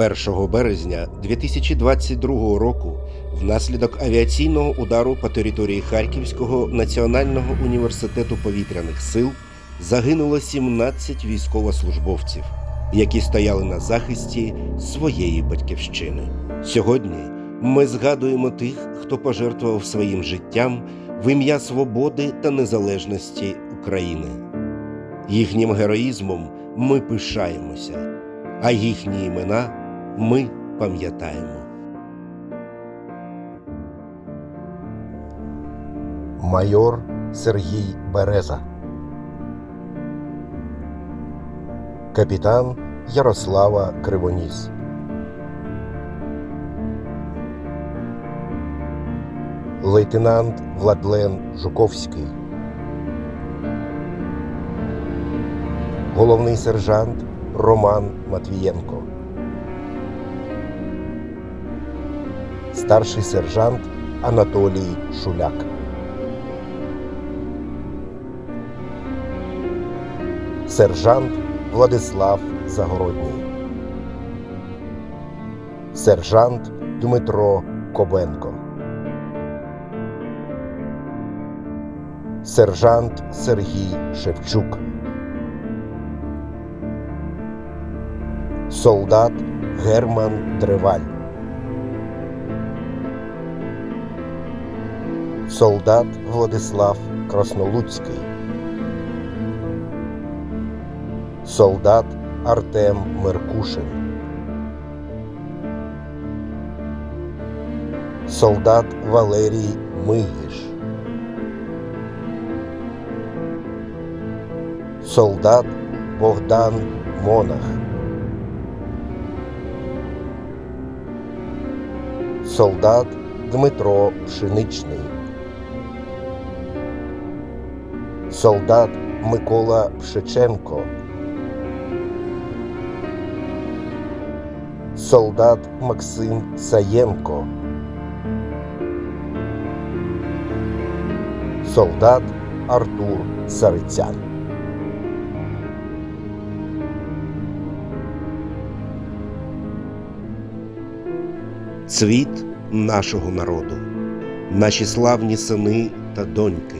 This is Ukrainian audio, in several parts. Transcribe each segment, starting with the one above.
1 березня 2022 року внаслідок авіаційного удару по території Харківського національного університету повітряних сил загинуло 17 військовослужбовців, які стояли на захисті своєї батьківщини. Сьогодні ми згадуємо тих, хто пожертвував своїм життям в ім'я свободи та незалежності України. Їхнім героїзмом ми пишаємося, а їхні імена ми пам'ятаємо. Майор Сергій Береза. Капітан Ярослава Кривоніс. Лейтенант Владлен Жуковський. Головний сержант Роман Матвієнко. Старший сержант Анатолій Шуляк. Сержант Владислав Загородній. Сержант Дмитро Кобенко. Сержант Сергій Шевчук. Солдат Герман Древаль. Солдат Владислав Краснолуцький. Солдат Артем Меркушин. Солдат Валерій Мигіш. Солдат Богдан Монах. Солдат Дмитро Пшеничний. Солдат Микола Пшиченко. Солдат Максим Саєнко. Солдат Артур Сарицян. Цвіт нашого народу, наші славні сини та доньки,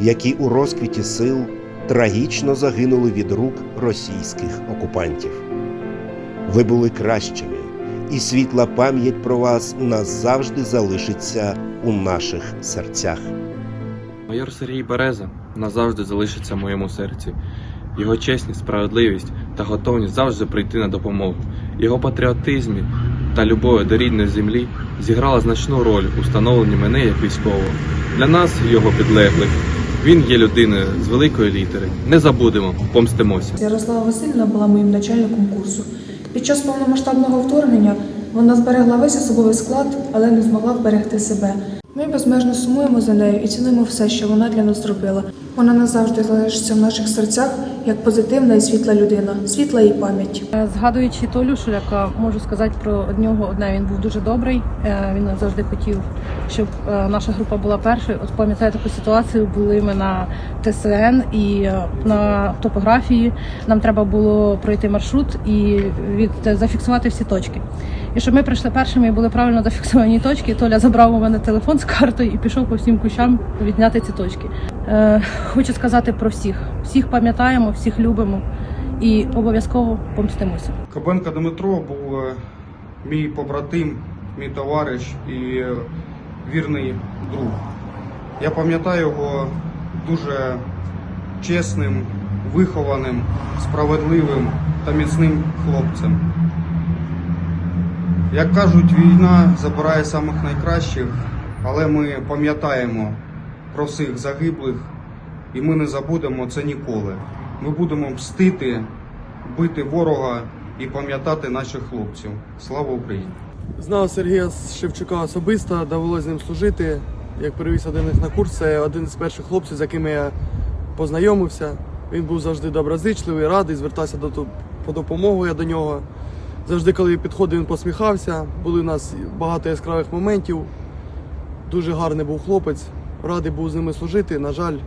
які у розквіті сил трагічно загинули від рук російських окупантів. Ви були кращими, і світла пам'ять про вас назавжди залишиться у наших серцях. Майор Сергій Береза назавжди залишиться в моєму серці. Його чесність, справедливість та готовність завжди прийти на допомогу. Його патріотизмі та любові до рідної землі зіграла значну роль у становленні мене як військового. Для нас, його підлеглих, він є людиною з великої літери. Не забудемо, помстимося. Ярослава Васильівна була моїм начальником курсу. Під час повномасштабного вторгнення вона зберегла весь особовий склад, але не змогла вберегти себе. Ми безмежно сумуємо за нею і цінуємо все, що вона для нас зробила. Вона назавжди залишиться в наших серцях як позитивна і світла людина, світла її пам'ять. Е, Згадуючи Толю Шуляка, можу сказати про нього одне. Він був дуже добрий. Е, Він завжди хотів, щоб е, наша група була першою. От пам'ятаю таку ситуацію. Були ми на ТСН і на топографії. Нам треба було пройти маршрут і від зафіксувати всі точки. І щоб ми прийшли першими і були правильно зафіксовані точки. Толя забрав у мене телефон з картою і пішов по всім кущам відняти ці точки. Е, Хочу сказати про всіх. Всіх пам'ятаємо, всіх любимо і обов'язково помстимося. Кабенко Дмитро був е, мій побратим, мій товариш і е, вірний друг. Я пам'ятаю його дуже чесним, вихованим, справедливим та міцним хлопцем. Як кажуть, війна забирає самих найкращих, але ми пам'ятаємо про всіх загиблих і ми не забудемо це ніколи. Ми будемо мстити, бити ворога і пам'ятати наших хлопців. Слава Україні! Знав Сергія Шевчука особисто, довелося з ним служити. Як привіз один із на курс, це один з перших хлопців, з якими я познайомився. Він був завжди доброзичливий, радий, звертався до по допомогу я до нього. Завжди, коли підходив, він посміхався. Були у нас багато яскравих моментів. Дуже гарний був хлопець. Радий був з ними служити. На жаль,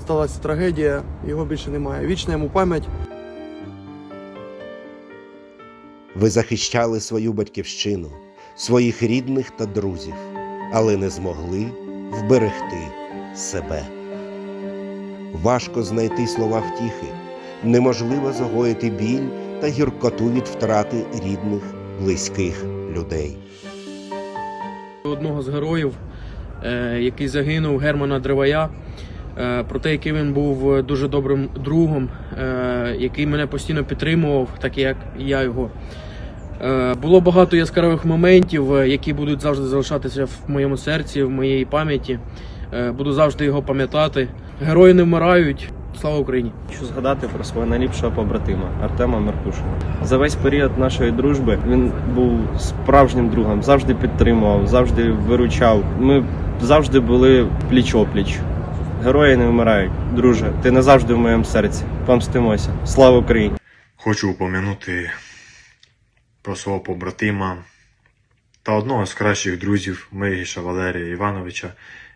сталася трагедія, його більше немає. Вічна йому пам'ять. Ви захищали свою батьківщину, своїх рідних та друзів, але не змогли вберегти себе. Важко знайти слова втіхи, неможливо загоїти біль та гіркоту від втрати рідних, близьких людей. одного з героїв, який загинув Германа Дривая, е, про те, який він був дуже добрим другом, е, який мене постійно підтримував, так як і я його. Е, Було багато яскравих моментів, е, які будуть завжди залишатися в моєму серці, в моїй пам'яті. Е, Буду завжди його пам'ятати. Герої не вмирають. Слава Україні! Хочу згадати про свого найліпшого побратима Артема Меркушина. За весь період нашої дружби він був справжнім другом, завжди підтримував, завжди виручав. Ми завжди були пліч-опліч. Герої не вмирають. Друже, ти назавжди в моєму серці. Помстимося. Слава Україні! Хочу упомянути про свого побратима та одного з кращих друзів Мегіша Валерія Івановича,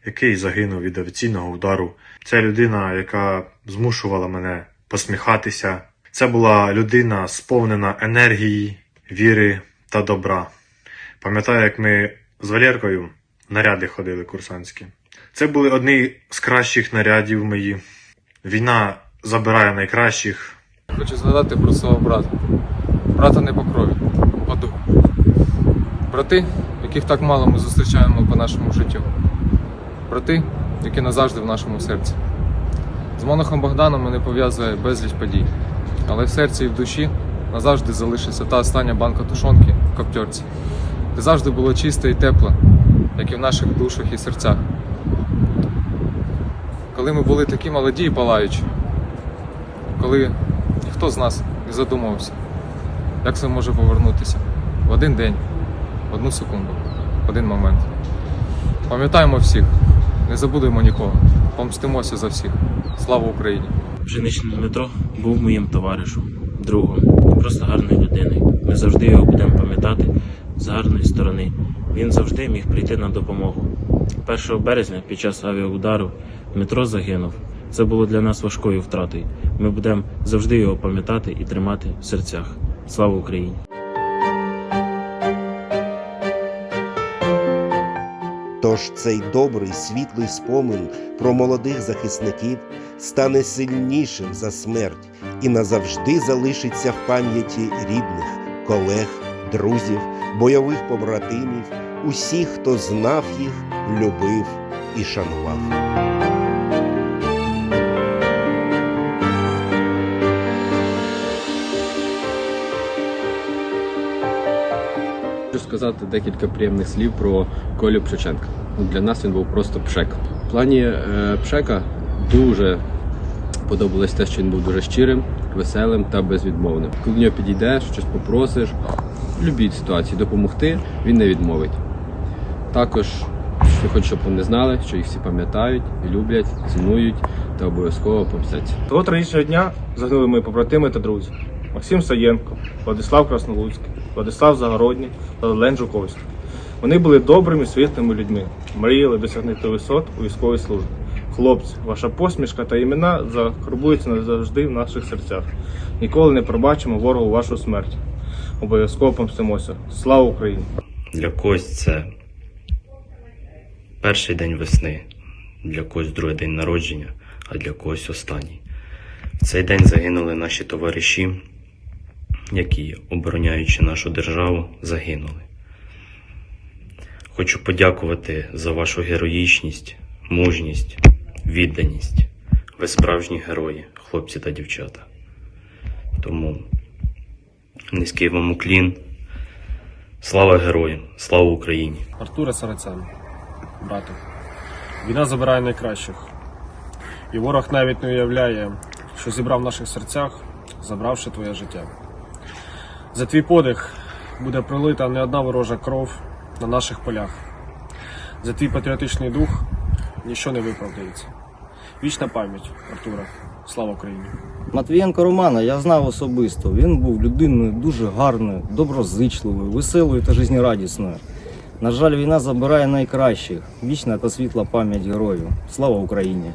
який загинув від авіаційного удару. Це людина, яка змушувала мене посміхатися. Це була людина, сповнена енергії, віри та добра. Пам'ятаю, як ми з Валеркою наряди ходили курсантські. Це були одні з кращих нарядів мої. Війна забирає найкращих, Хочу згадати про свого брата. Брата не по крові, по духу. Брати, яких так мало ми зустрічаємо по нашому життю. Брати, які назавжди в нашому серці. З монахом Богданом мене пов'язує безліч подій. Але в серці і в душі назавжди залишиться та остання банка тушонки в коптерці, де завжди було чисте і тепло, як і в наших душах і серцях. Коли ми були такі молоді і палаючі, коли ніхто з нас не задумувався, як це може повернутися в один день, в одну секунду, в один момент. Пам'ятаємо всіх, не забудемо нікого, помстимося за всіх. Слава Україні! Пшеничний Дмитро був моїм товаришем, другом, просто гарною людиною. Ми завжди його будемо пам'ятати з гарної сторони. Він завжди міг прийти на допомогу. 1 березня під час авіаудару Дмитро загинув. Це було для нас важкою втратою. Ми будемо завжди його пам'ятати і тримати в серцях. Слава Україні! Тож цей добрий світлий спомин про молодих захисників стане сильнішим за смерть і назавжди залишиться в пам'яті рідних, колег, друзів, бойових побратимів, усіх, хто знав їх, любив і шанував. Хочу сказати декілька приємних слів про Колю Пшеченка. Для нас він був просто пшек. В плані е, пшека дуже подобалось те, що він був дуже щирим, веселим та безвідмовним. Коли до нього підійдеш, щось попросиш, в ситуації допомогти, він не відмовить. Також що хочу, щоб вони знали, що їх всі пам'ятають, люблять, цінують та обов'язково помстяться. Того трагічного дня загинули мої побратими та друзі. Максим Саєнко, Владислав Краснолуцький, Владислав Загородній та Лен Жуковський. Вони були добрими, світлими людьми, мріяли досягнути висот у військовій службі. Хлопці, ваша посмішка та імена закарбуються назавжди в наших серцях. Ніколи не пробачимо ворогу вашу смерть. Обов'язково помстимося. Слава Україні! Для когось це перший день весни, для когось другий день народження, а для когось останній. В цей день загинули наші товариші, які, обороняючи нашу державу, загинули. Хочу подякувати за вашу героїчність, мужність, відданість. Ви справжні герої, хлопці та дівчата. Тому низький вам уклін. Слава героям, слава Україні! Артура Сарацян, брату. Війна забирає найкращих. І ворог навіть не уявляє, що зібрав в наших серцях, забравши твоє життя. За твій подих буде пролита не одна ворожа кров на наших полях. За твій патріотичний дух ніщо не виправдається. Вічна пам'ять, Артура. Слава Україні! Матвієнко Романа я знав особисто. Він був людиною дуже гарною, доброзичливою, веселою та жизнерадісною. На жаль, війна забирає найкращих. Вічна та світла пам'ять героїв. Слава Україні!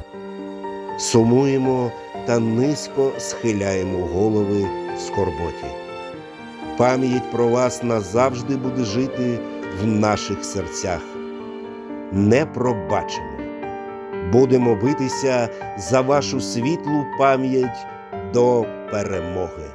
Сумуємо та низько схиляємо голови в скорботі. Пам'ять про вас назавжди буде жити в наших серцях. Не пробачимо. Будемо битися за вашу світлу пам'ять до перемоги.